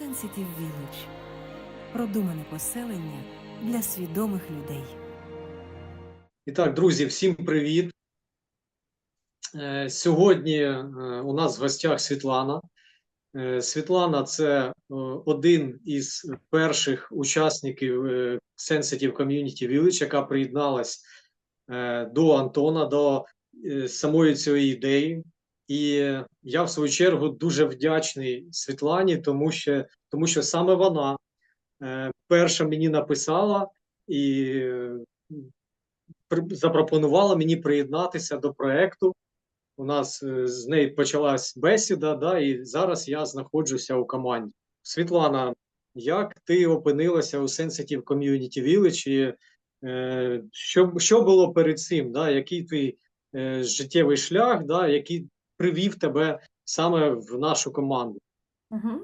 Sensitive Village. Продумане поселення для свідомих людей. І так, друзі, всім привіт. Е, Сьогодні е, у нас в гостях Світлана. Е, Світлана це один із перших учасників Sensitive Community Village, яка приєдналась до Антона, до самої цієї ідеї. І я, в свою чергу, дуже вдячний Світлані, тому що, тому що саме вона е, перша мені написала і е, при- запропонувала мені приєднатися до проекту. У нас е, з нею почалась бесіда, да, і зараз я знаходжуся у команді. Світлана, як ти опинилася у Sensitive Community Village? І, е, що, що було перед цим? Да, який твій е, життєвий шлях, да, який привів тебе саме в нашу команду? Мгм.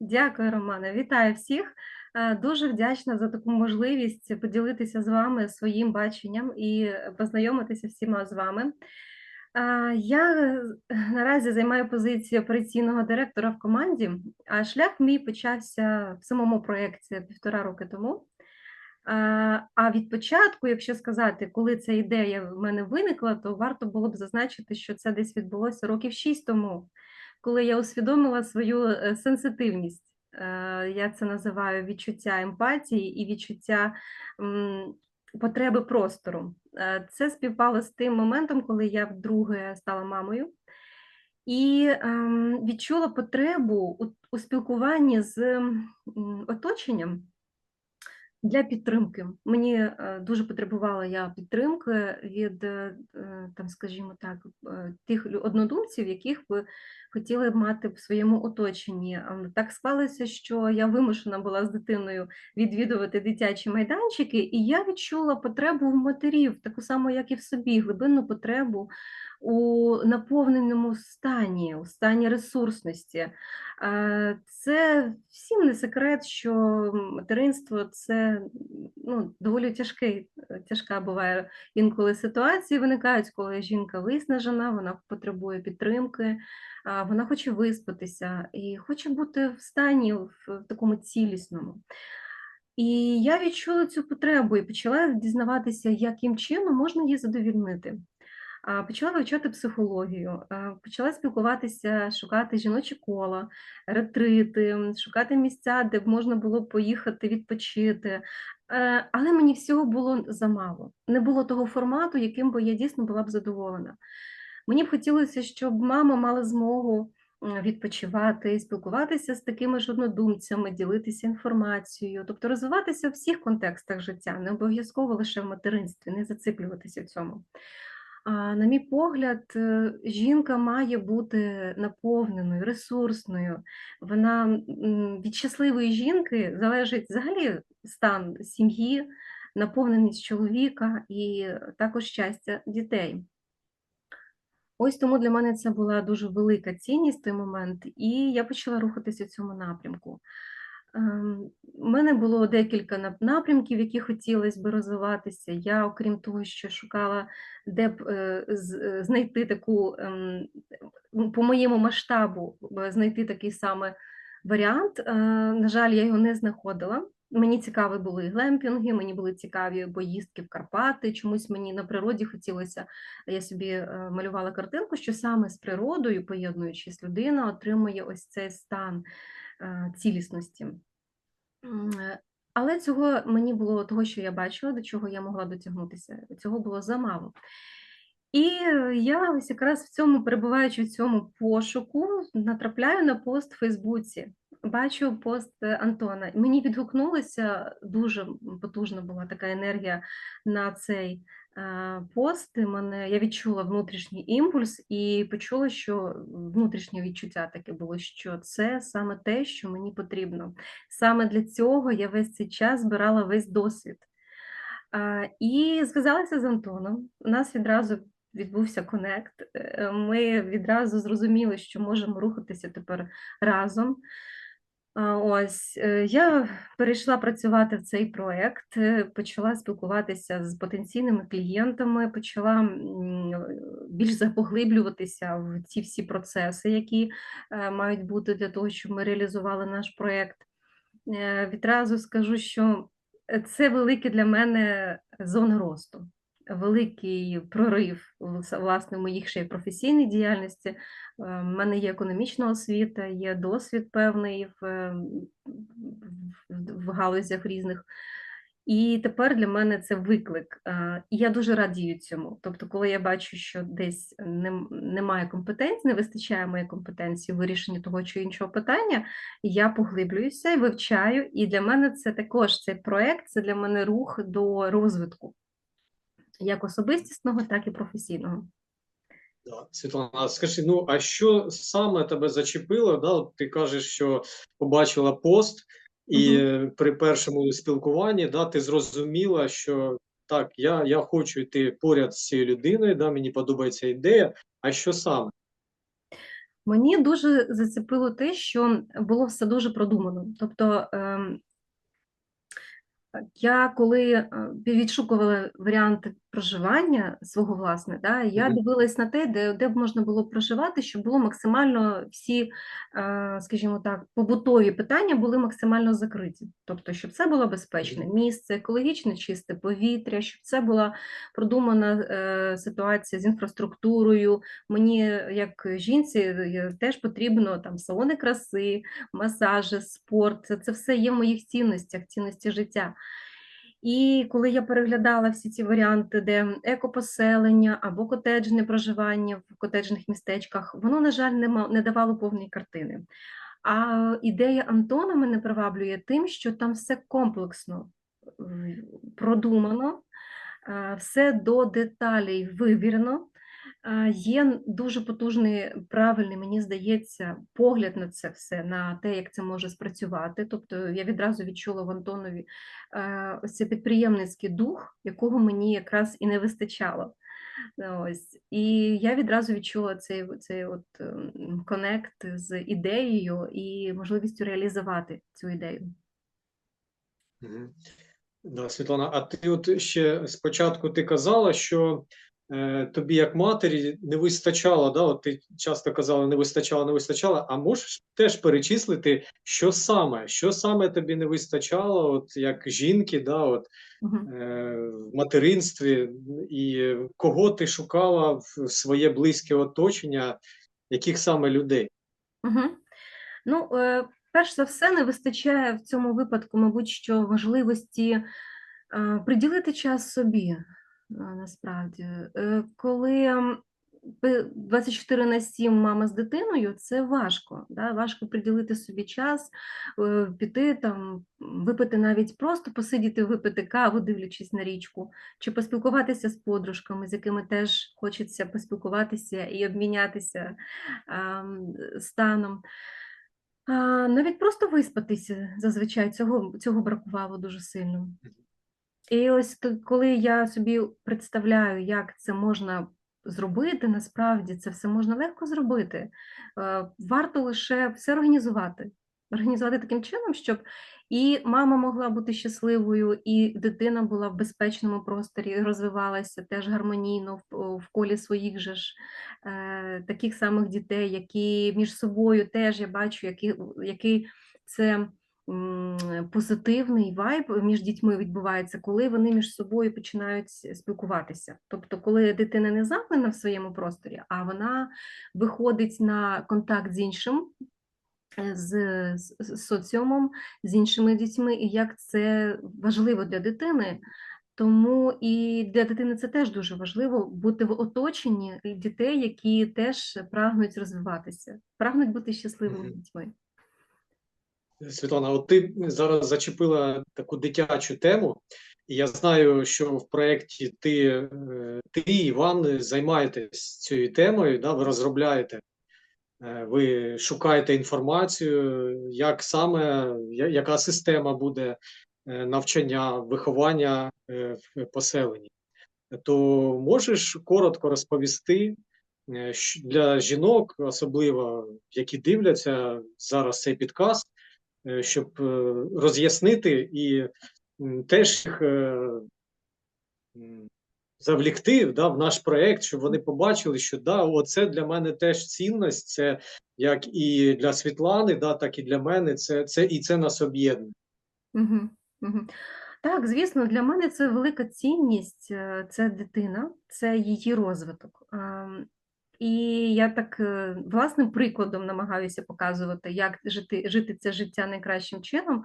Дякую, Романе. Вітаю всіх. Е, Дуже вдячна за таку можливість поділитися з вами своїм баченням і познайомитися всіма з вами. Е, Я е, наразі займаю позицію операційного директора в команді, а шлях мій почався в самому проєкті півтора роки тому. А від початку, якщо сказати, коли ця ідея в мене виникла, то варто було б зазначити, що це десь відбулося років шість тому коли я усвідомила свою е, сенситивність. Е, Я це називаю відчуття емпатії і відчуття потреби простору. Е, Це співпало з тим моментом, коли я вдруге стала мамою і ем, відчула потребу у, спілкуванні з оточенням для підтримки. Мені е, дуже потребувала я підтримки від, е, там, скажімо так, е, тих однодумців, яких би хотіли мати в своєму оточенні. Ем, Так склалося, що я вимушена була з дитиною відвідувати дитячі майданчики, і я відчула потребу в матерів, таку саму, як і в собі, глибинну потребу у наповненому стані, у стані ресурсності. Е, Це всім не секрет, що материнство це ну, доволі тяжкий, тяжка буває інколи ситуації виникають, коли жінка виснажена, вона потребує підтримки, вона хоче виспатися і хоче бути в стані в, такому цілісному. І я відчула цю потребу і почала дізнаватися, яким чином можна її задовільнити. Почала вивчати психологію, почала спілкуватися, шукати жіночі кола, ретрити, шукати місця, де б можна було поїхати відпочити. Е, Але мені всього було замало. Не було того формату, яким би я дійсно була б задоволена. Мені б хотілося, щоб мама мала змогу відпочивати, спілкуватися з такими ж однодумцями, ділитися інформацією, тобто розвиватися в всіх контекстах життя, не обов'язково лише в материнстві, не зациклюватися в цьому. На мій погляд, е, жінка має бути наповненою, ресурсною. Вона від щасливої жінки залежить взагалі стан сім'ї, наповненість чоловіка і також щастя дітей. Ось тому для мене це була дуже велика цінність в той момент, і я почала рухатися в цьому напрямку. Ем, У мене було декілька нап- напрямків, які хотілося би розвиватися. Я, окрім того, що шукала, де б е, знайти таку, ем, по моєму масштабу, знайти такий саме варіант. Е, На жаль, я його не знаходила. Мені цікаві були глемпінги, мені були цікаві поїздки в Карпати. Чомусь мені на природі хотілося, я собі е, малювала картинку, що саме з природою, поєднуючись, людина отримує ось цей стан е, цілісності. Е, Але цього мені було того, що я бачила, до чого я могла дотягнутися, цього було замало. І я ось якраз в цьому, перебуваючи в цьому пошуку, натрапляю на пост в Фейсбуці. Бачу пост Антона. Мені відгукнулося дуже потужна була така енергія на цей е, пост. І мене я відчула внутрішній імпульс і почула, що внутрішнє відчуття таке було, що це саме те, що мені потрібно. Саме для цього я весь цей час збирала весь досвід. І зв'язалася з Антоном. У нас відразу відбувся конект. Е, Ми відразу зрозуміли, що можемо рухатися тепер разом. Ось е, я перейшла працювати в цей проект, е, почала спілкуватися з потенційними клієнтами, почала е, більш запоглиблюватися в ці всі процеси, які мають бути для того, щоб ми реалізували наш проект. Відразу скажу, що це велика для мене зона росту, великий прорив власне моїх ще й професійній діяльності. Е, в мене є економічна освіта, є досвід певний в, е, в, в галузях різних. І тепер для мене це виклик. е, І я дуже радію цьому. Тобто, коли я бачу, що десь немає компетенції, не вистачає моєї компетенції в вирішенні того чи іншого питання, я поглиблююся і вивчаю. І для мене це також цей проект, це для мене рух до розвитку, як особистісного, так і професійного. Да. Світлана, скажи, ну а що саме тебе зачепило? Да? От ти кажеш, що побачила пост, і е, при першому спілкуванні да, ти зрозуміла, що так, я, я хочу йти поряд з цією людиною, да, мені подобається ідея. А що саме? Мені дуже зацепило те, що було все дуже продумано. Тобто, ем, я коли е, відшукувала варіанти проживання свого власне, да, я Мгм. дивилась на те, де, де б можна було проживати, щоб було максимально всі, е, скажімо так, побутові питання були максимально закриті. Тобто, щоб це було безпечне місце, екологічно чисте повітря, щоб це була продумана е, ситуація з інфраструктурою. Мені, як жінці, теж потрібно там салони краси, масажі, спорт. Це, це все є в моїх цінностях, цінності життя. І коли я переглядала всі ці варіанти, де екопоселення або котеджне проживання в котеджних містечках, воно, на жаль, не, давало повної картини. А ідея Антона мене приваблює тим, що там все комплексно продумано, е, все до деталей вивірено. Є дуже потужний, правильний, мені здається, погляд на це все, на те, як це може спрацювати. Тобто я відразу відчула в Антонові е, ось цей підприємницький дух, якого мені якраз і не вистачало. Ось. І я відразу відчула цей, цей от ем, конект з ідеєю і можливістю реалізувати цю ідею. Да, Світлана, а ти от ще спочатку ти казала, що тобі як матері не вистачало, да, от ти часто казала, не вистачало, не вистачало, а можеш теж перечислити, що саме, що саме тобі не вистачало, от як жінки, да, от, е, в материнстві, і кого ти шукала в своє близьке оточення, яких саме людей? Угу. Ну, е, перш за все, не вистачає в цьому випадку, мабуть, що важливості е, приділити час собі, е, насправді. Е, Коли м, ви 24 на 7 мама з дитиною, це важко. Да? Важко приділити собі час, е, піти там, випити навіть просто посидіти, випити каву, дивлячись на річку, чи поспілкуватися з подружками, з якими теж хочеться поспілкуватися і обмінятися ам, станом. Навіть просто виспатися зазвичай цього, цього бракувало дуже сильно. І ось коли я собі представляю, як це можна зробити, насправді це все можна легко зробити. Е, Варто лише все організувати. Організувати таким чином, щоб і мама могла бути щасливою, і дитина була в безпечному просторі, розвивалася теж гармонійно в, колі своїх же ж е, таких самих дітей, які між собою теж я бачу, які, який це позитивний вайб між дітьми відбувається, коли вони між собою починають спілкуватися. Тобто, коли дитина не замкнена в своєму просторі, а вона виходить на контакт з іншим. е, З, з, з соціумом, з іншими дітьми, і як це важливо для дитини. Тому і для дитини це теж дуже важливо бути в оточенні дітей, які теж прагнуть розвиватися, прагнуть бути щасливими Мгм. дітьми. Світлана, от ти зараз зачепила таку дитячу тему, і я знаю, що в проєкті ти, е, ти Іван займаєтесь цією темою, да, ви розробляєте, е, ви шукаєте інформацію, як саме, яка система буде е, навчання, виховання в поселенні. То можеш коротко розповісти для жінок, особливо які дивляться зараз цей підкаст, щоб е, роз'яснити і теж їх е, завлікти да, в наш проект, щоб вони побачили, що да, оце для мене теж цінність, це як і для Світлани, да, так і для мене. Це, це і це нас об'єднує. Угу, угу. Так, звісно, для мене це велика цінність, е, це дитина, це її розвиток. І я так е, власним прикладом намагаюся показувати, як жити, жити це життя найкращим чином.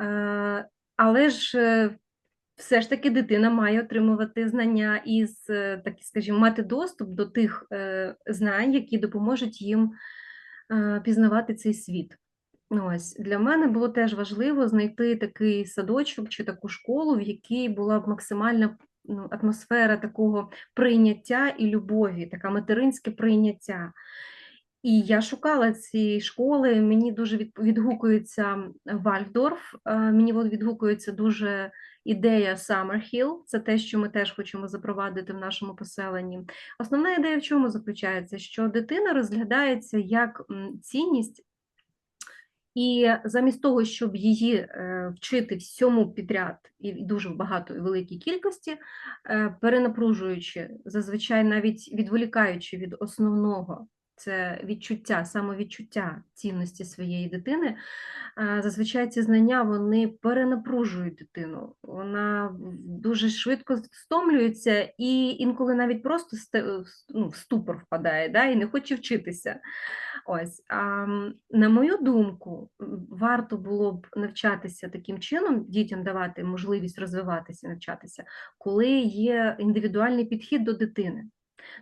Е, Але ж е, все ж таки дитина має отримувати знання і, скажімо, мати доступ до тих знань, які допоможуть їм пізнавати цей світ. Ось для мене було теж важливо знайти такий садочок чи таку школу, в якій була б максимальна ну, атмосфера такого прийняття і любові, така материнське прийняття. І я шукала ці школи. Мені дуже відгукується Вальфдорф, е, мені відгукується дуже ідея Summerhill, Це те, що ми теж хочемо запровадити в нашому поселенні. Основна ідея в чому заключається? Що дитина розглядається як цінність і замість того, щоб її е, вчити всьому підряд і дуже багато і великій кількості, е, перенапружуючи, зазвичай навіть відволікаючи від основного, це відчуття, самовідчуття цінності своєї дитини, зазвичай ці знання вони перенапружують дитину. Вона дуже швидко стомлюється і інколи навіть просто ну, в ступор впадає да, і не хоче вчитися. Ось, а, на мою думку, варто було б навчатися таким чином, дітям давати можливість розвиватися, навчатися, коли є індивідуальний підхід до дитини.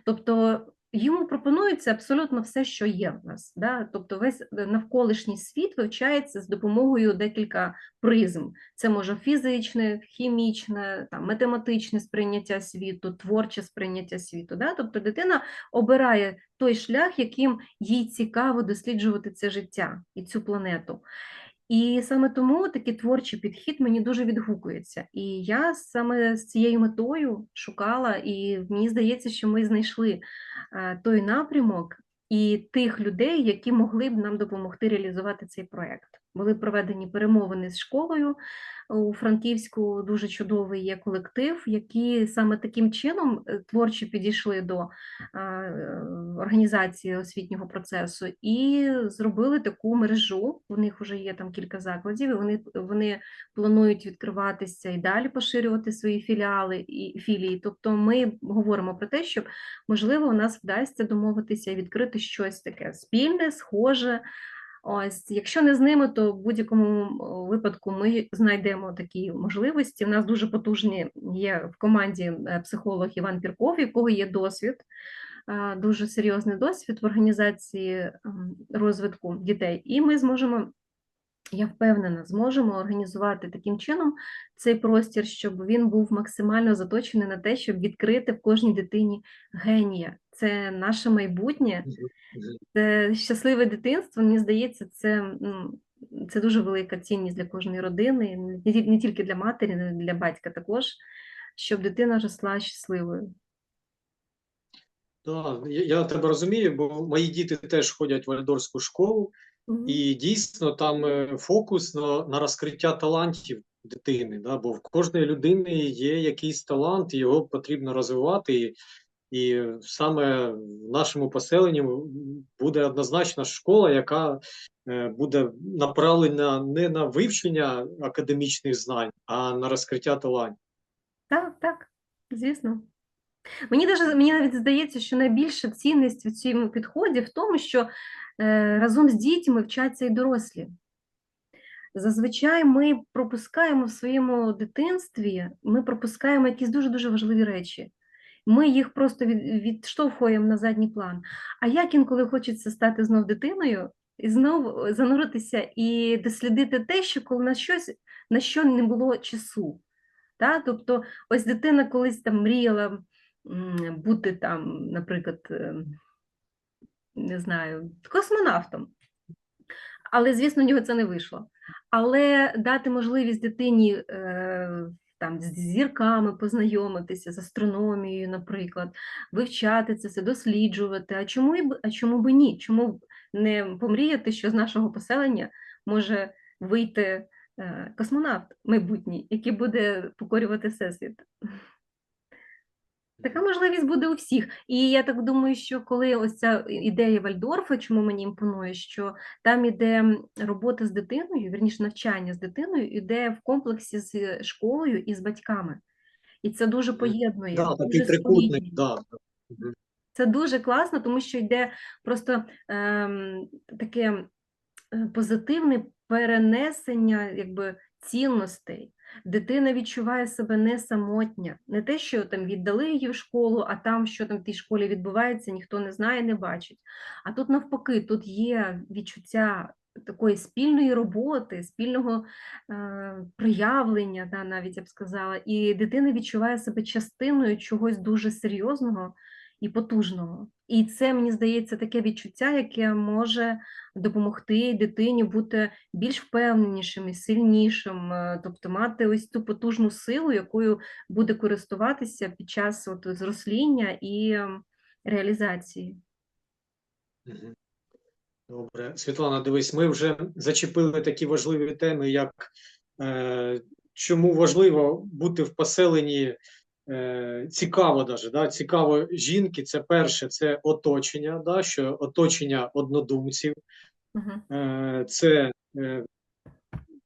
Тобто йому пропонується абсолютно все, що є в нас. Да? Тобто весь е, навколишній світ вивчається з допомогою декілька призм. Це може фізичне, хімічне, там, математичне сприйняття світу, творче сприйняття світу. Да? Тобто дитина обирає той шлях, яким їй цікаво досліджувати це життя і цю планету. І саме тому такий творчий підхід мені дуже відгукується. І я саме з цією метою шукала, і мені здається, що ми знайшли е, той напрямок і тих людей, які могли б нам допомогти реалізувати цей проект. Були проведені перемовини з школою у Франківську. Дуже чудовий є колектив, які саме таким чином е, творчо підійшли до е, організації освітнього процесу і зробили таку мережу. У них вже є там кілька закладів. і Вони вони планують відкриватися і далі поширювати свої філіали і філії. Тобто, ми говоримо про те, що можливо у нас вдасться домовитися і відкрити щось таке спільне, схоже. Ось, якщо не з ними, то в будь-якому випадку ми знайдемо такі можливості. У нас дуже потужні є в команді е, психолог Іван Пірков, якого є досвід, е, дуже серйозний досвід в організації ем, розвитку дітей, і ми зможемо. Я впевнена, зможемо організувати таким чином цей простір, щоб він був максимально заточений на те, щоб відкрити в кожній дитині генія. Це наше майбутнє, це щасливе дитинство, мені здається, це, це дуже велика цінність для кожної родини, не тільки для матері, але й для батька також, щоб дитина росла щасливою. Да, я, я тебе розумію, бо мої діти теж ходять в вальдорфську школу. І дійсно там е, фокус на, на розкриття талантів дитини. Да? Бо в кожної людини є якийсь талант, його потрібно розвивати. І, і саме в нашому поселенні буде однозначно школа, яка е, буде направлена не на вивчення академічних знань, а на розкриття талантів. Так, так, звісно. Мені даже, мені навіть здається, що найбільша цінність в цьому підході в тому, що разом з дітьми вчаться і дорослі. Зазвичай ми пропускаємо в своєму дитинстві, ми пропускаємо якісь дуже-дуже важливі речі. Ми їх просто відштовхуємо на задній план. А як інколи хочеться стати знов дитиною і знов зануритися і дослідити те, що коли на щось, на що не було часу. Та? Тобто, ось дитина колись там мріяла бути там, наприклад, е, не знаю, космонавтом. Але, звісно, у нього це не вийшло. Але дати можливість дитині е, там, з зірками познайомитися, з астрономією, наприклад, вивчати це все, досліджувати. А чому, і а чому би ні? Чому б не помріяти, що з нашого поселення може вийти е, космонавт майбутній, який буде покорювати всесвіт. Така можливість буде у всіх. І я так думаю, що коли ось ця ідея Вальдорфа, чому мені імпонує, що там іде робота з дитиною, вірніше навчання з дитиною, іде в комплексі з школою і з батьками. І це дуже поєднує. Да, дуже такий трикутник, да. Це дуже класно, тому що йде просто ем, таке е, позитивне перенесення якби, цінностей. Дитина відчуває себе не самотня, не те, що там віддали її в школу, а там, що там в тій школі відбувається, ніхто не знає, не бачить. А тут навпаки, тут є відчуття такої спільної роботи, спільного е, проявлення, да, навіть я б сказала, і дитина відчуває себе частиною чогось дуже серйозного і потужного. І це, мені здається, таке відчуття, яке може допомогти дитині бути більш впевненішим і сильнішим, е, тобто мати ось ту потужну силу, якою буде користуватися під час от, зросління і ем, реалізації. Добре. Світлана, дивись, ми вже зачепили такі важливі теми, як е, чому важливо бути в поселенні е, цікаво даже, да? цікаво жінки. Це перше, це оточення, да? що оточення однодумців, е, це е,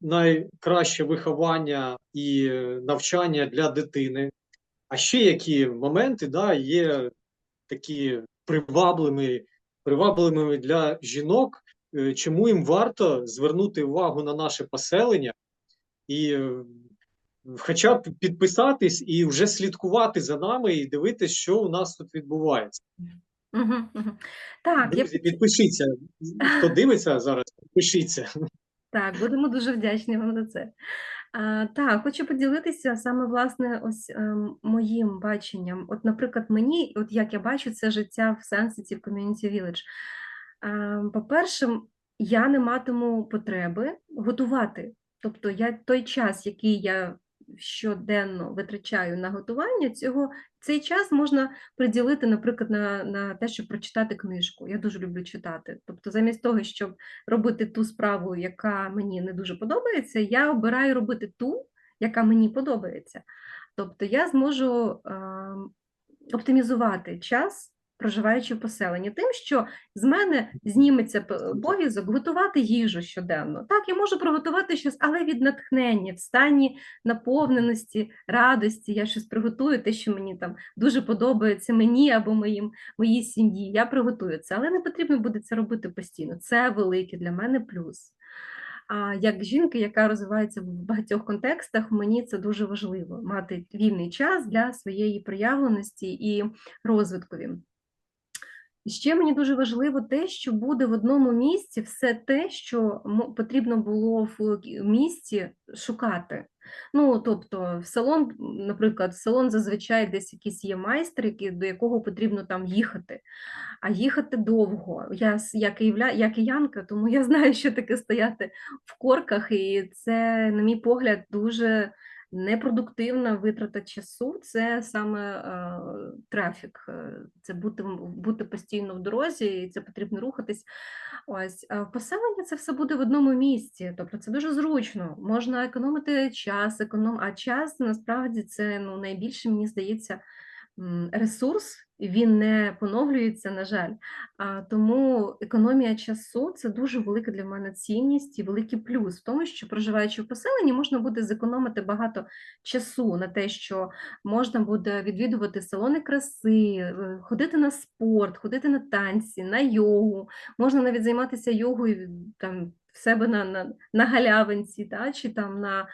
найкраще виховання і навчання для дитини. А ще які моменти да, є такі привабливими, привабливими для жінок, е, чому їм варто звернути увагу на наше поселення і хоча б підписатись і вже слідкувати за нами і дивитись, що у нас тут відбувається. Так, я підпишіться. Хто дивиться зараз, підпишіться. Так, будемо дуже вдячні вам за це. А, так, хочу поділитися саме власне ось ем, моїм баченням. От, наприклад, мені, от як я бачу це життя в Sensitive Community Village. Ем, по-перше, я не матиму потреби готувати. Тобто я той час, який я щоденно витрачаю на готування, цього цей час можна приділити, наприклад, на, на те, щоб прочитати книжку. Я дуже люблю читати. Тобто, замість того, щоб робити ту справу, яка мені не дуже подобається, я обираю робити ту, яка мені подобається. Тобто я зможу е, оптимізувати час, проживаючи в поселенні, тим, що з мене зніметься обов'язок готувати їжу щоденно. Так, я можу приготувати щось, але від натхнення, в стані наповненості, радості, я щось приготую, те, що мені там дуже подобається мені або моїм, моїй сім'ї. Я приготую це, але не потрібно буде це робити постійно. Це великий для мене плюс. А як жінка, яка розвивається в багатьох контекстах, мені це дуже важливо мати вільний час для своєї проявленості і розвиткові. І Ще мені дуже важливо те, що буде в одному місці все те, що потрібно було в місті шукати. Ну, тобто, в салон, наприклад, в салон зазвичай десь якийсь є майстер, до якого потрібно там їхати а їхати довго. Я с- я, київля, я киянка, тому я знаю, що таке стояти в корках, і це, на мій погляд, дуже непродуктивна витрата часу. Це саме е, трафік, е, це бути, бути постійно в дорозі, і це потрібно рухатись. Ось в поселенні це все буде в одному місці, тобто це дуже зручно. Можна економити час, економ... а час насправді це ну, найбільше, мені здається, ресурс, він не поновлюється, на жаль. А, тому економія часу це дуже велика для мене цінність і великий плюс в тому, що проживаючи в поселенні, можна буде зекономити багато часу на те, що можна буде відвідувати салони краси, е, ходити на спорт, ходити на танці, на йогу. Можна навіть займатися йогою там в себе на, на, на галявинці, та, чи там на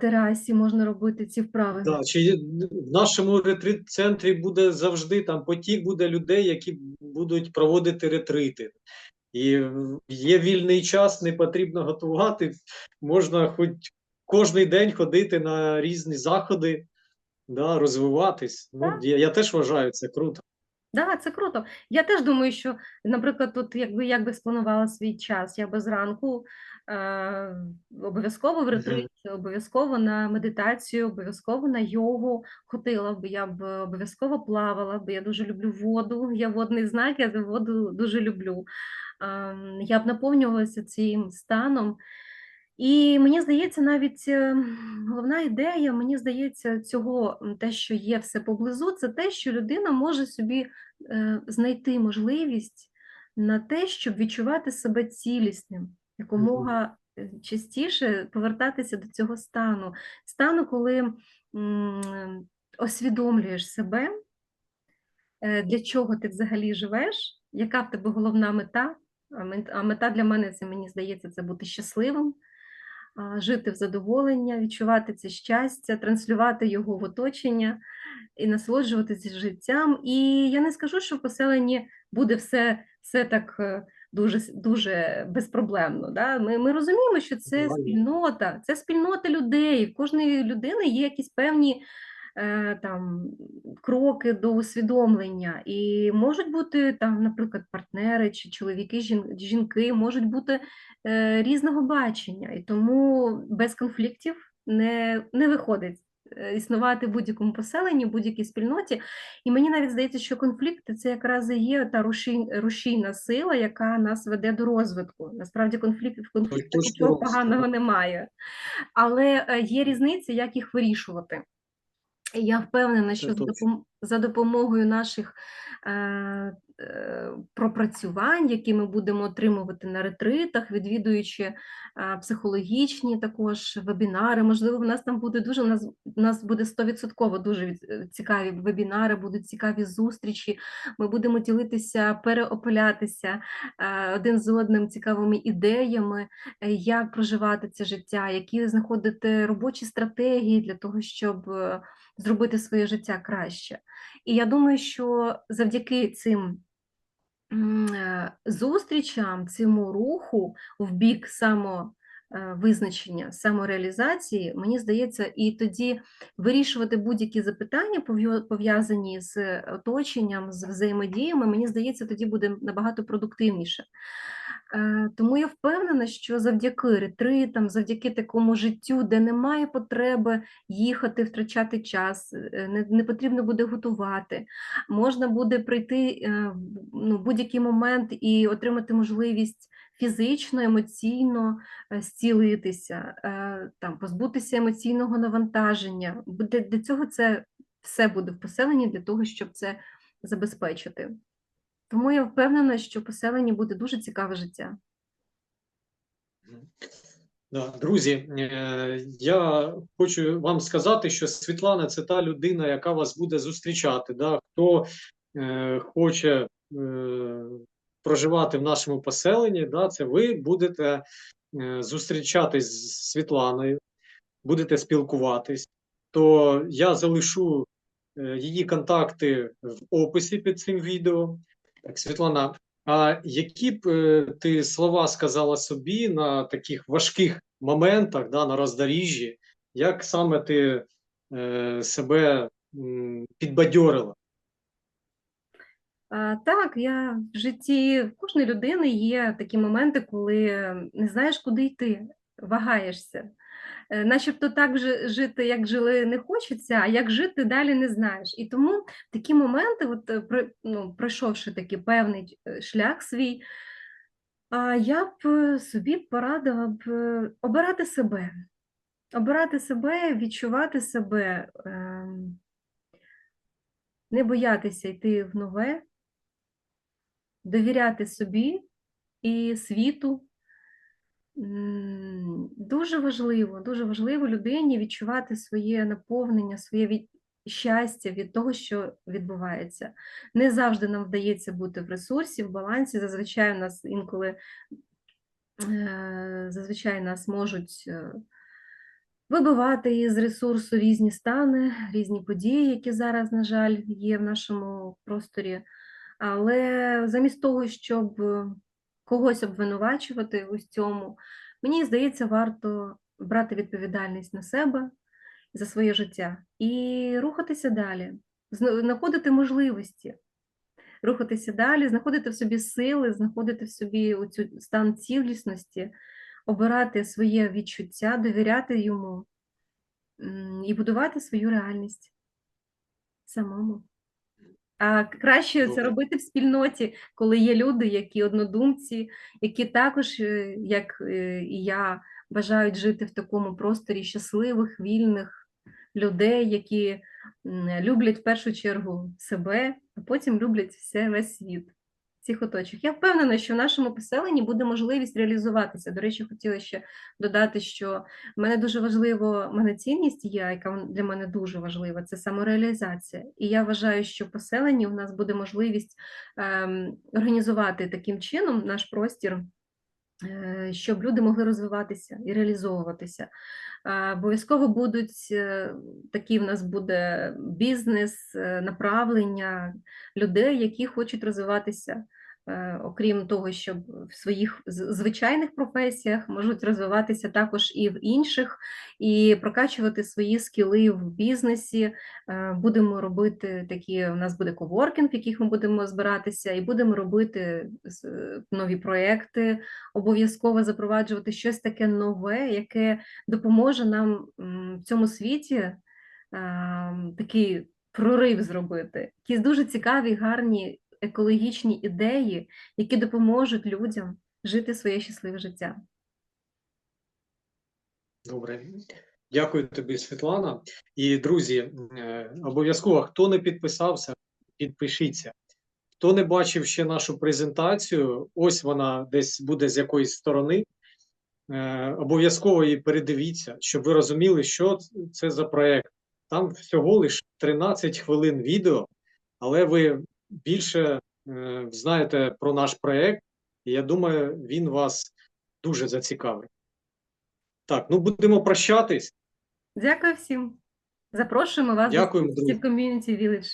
терасі можна робити ці вправи. Да, чи в нашому ретрит-центрі буде завжди там потік буде людей, які будуть проводити ретрити. І є вільний час, не потрібно готувати. Можна хоч кожен день ходити на різні заходи, да, розвиватись. Ну, я, я теж вважаю це круто. Да, це круто. Я теж думаю, що, наприклад, тут якби як би спланувала свій час, я би зранку е, обов'язково в ретрит, обов'язково на медитацію, обов'язково на йогу ходила б, я б обов'язково плавала, бо я дуже люблю воду. Я водний знак, я воду дуже люблю. я б наповнювалася цим станом. І мені здається, навіть е, головна ідея, мені здається, цього те, що є все поблизу, це те, що людина може собі е, знайти можливість на те, щоб відчувати себе цілісним, якомога е, частіше повертатися до цього стану, стану, коли освідомлюєш себе, е, для чого ти взагалі живеш, яка в тебе головна мета. А мета для мене це мені здається, це бути щасливим, жити в задоволення, відчувати це щастя, транслювати його в оточення і насолоджуватися життям. І я не скажу, що в поселенні буде все, все так е, дуже, дуже безпроблемно. Да? Ми, ми розуміємо, що це спільнота, це спільнота людей. В кожної людини є якісь певні е, там, кроки до усвідомлення. І можуть бути там, наприклад, партнери чи чоловіки, жінки, можуть бути е, різного бачення, і тому без конфліктів не, не виходить існувати в будь-якому поселенні, в будь-якій спільноті. І мені навіть здається, що конфлікти це якраз і є та рушійна сила, яка нас веде до розвитку. Насправді конфлікт в конфлікті нічого поганого немає. Але е, є різниця, як їх вирішувати. Я впевнена, що за, допом- за допомогою наших е, е, пропрацювань, які ми будемо отримувати на ретритах, відвідуючи е, психологічні також вебінари. Можливо, в нас там буде дуже у нас, нас буде 100% дуже цікаві вебінари, будуть цікаві зустрічі. Ми будемо ділитися, переопилятися один з одним цікавими ідеями, як проживати це життя, які знаходити робочі стратегії для того, щоб зробити своє життя краще. І я думаю, що завдяки цим е, зустрічам, цьому руху в бік самовизначення, самореалізації, мені здається, і тоді вирішувати будь-які запитання, пов'язані з оточенням, з взаємодіями, мені здається, тоді буде набагато продуктивніше. Е, Тому я впевнена, що завдяки ретритам, завдяки такому життю, де немає потреби їхати, втрачати час, е, не, не потрібно буде готувати, можна буде прийти е, ну, будь-який момент і отримати можливість фізично, емоційно зцілитися, там, позбутися емоційного навантаження. Для цього це все буде в поселенні для того, щоб це забезпечити. Тому я впевнена, що поселенні буде дуже цікаве життя. Друзі, е, я хочу вам сказати, що Світлана це та людина, яка вас буде зустрічати. Да? Хто е, хоче е, проживати в нашому поселенні, да, це ви будете зустрічатись з Світланою, будете спілкуватись. То я залишу її контакти в описі під цим відео. Так, Світлана, а які б е, ти слова сказала собі на таких важких моментах, да, на роздоріжжі, як саме ти е, себе підбадьорила? А, так, я в житті кожної людини є такі моменти, коли не знаєш, куди йти, вагаєшся. Е, Начебто так жити, як жили, не хочеться, а як жити далі не знаєш. І тому такі моменти, от, е, ну, пройшовши такий певний е, шлях свій, я б собі порадила б обирати себе. Обирати себе, відчувати себе, ем, не боятися йти в нове, довіряти собі і світу. Дуже важливо, дуже важливо людині відчувати своє наповнення, своє від... щастя від того, що відбувається. Не завжди нам вдається бути в ресурсі, в балансі. Зазвичай у нас інколи е, зазвичай нас можуть е, вибивати із ресурсу різні стани, різні події, які зараз, на жаль, є в нашому просторі. Але замість того, щоб когось обвинувачувати ось цьому, мені здається, варто брати відповідальність на себе за своє життя і рухатися далі, знаходити можливості, рухатися далі, знаходити в собі сили, знаходити в собі оцю стан цілісності, обирати своє відчуття, довіряти йому і будувати свою реальність самому. А краще це робити в спільноті, коли є люди, які однодумці, які також, е, як е, і я, бажають жити в такому просторі щасливих, вільних людей, які люблять в першу чергу себе, а потім люблять все весь світ. Всіх оточих. Я впевнена, що в нашому поселенні буде можливість реалізуватися. До речі, хотіла ще додати, що в мене дуже важливо, в мене цінність є, яка для мене дуже важлива, це самореалізація. І я вважаю, що в поселенні у нас буде можливість ем, організувати таким чином наш простір, е, щоб люди могли розвиватися і реалізовуватися. Е, Обов'язково будуть е, такі в нас буде бізнес, направлення людей, які хочуть розвиватися. Е, Окрім того, щоб в своїх звичайних професіях можуть розвиватися також і в інших, і прокачувати свої скіли в бізнесі. Е, Будемо робити такі. У нас буде коворкінг, в яких ми будемо збиратися, і будемо робити нові проекти, обов'язково запроваджувати щось таке нове, яке допоможе нам в цьому світі е, такий прорив зробити. Якісь дуже цікаві, гарні екологічні ідеї, які допоможуть людям жити своє щасливе життя. Добре. Дякую тобі, Світлана. І, друзі, е, обов'язково, хто не підписався, підпишіться. Хто не бачив ще нашу презентацію, ось вона десь буде з якоїсь сторони. Е, Обов'язково її передивіться, щоб ви розуміли, що це за проект. Там всього лише 13 хвилин відео, але ви більше е, знаєте про наш проект, і я думаю, він вас дуже зацікавить. Так, ну будемо прощатись. Дякую всім. Запрошуємо вас Дякуємо, до друзі. Community Village.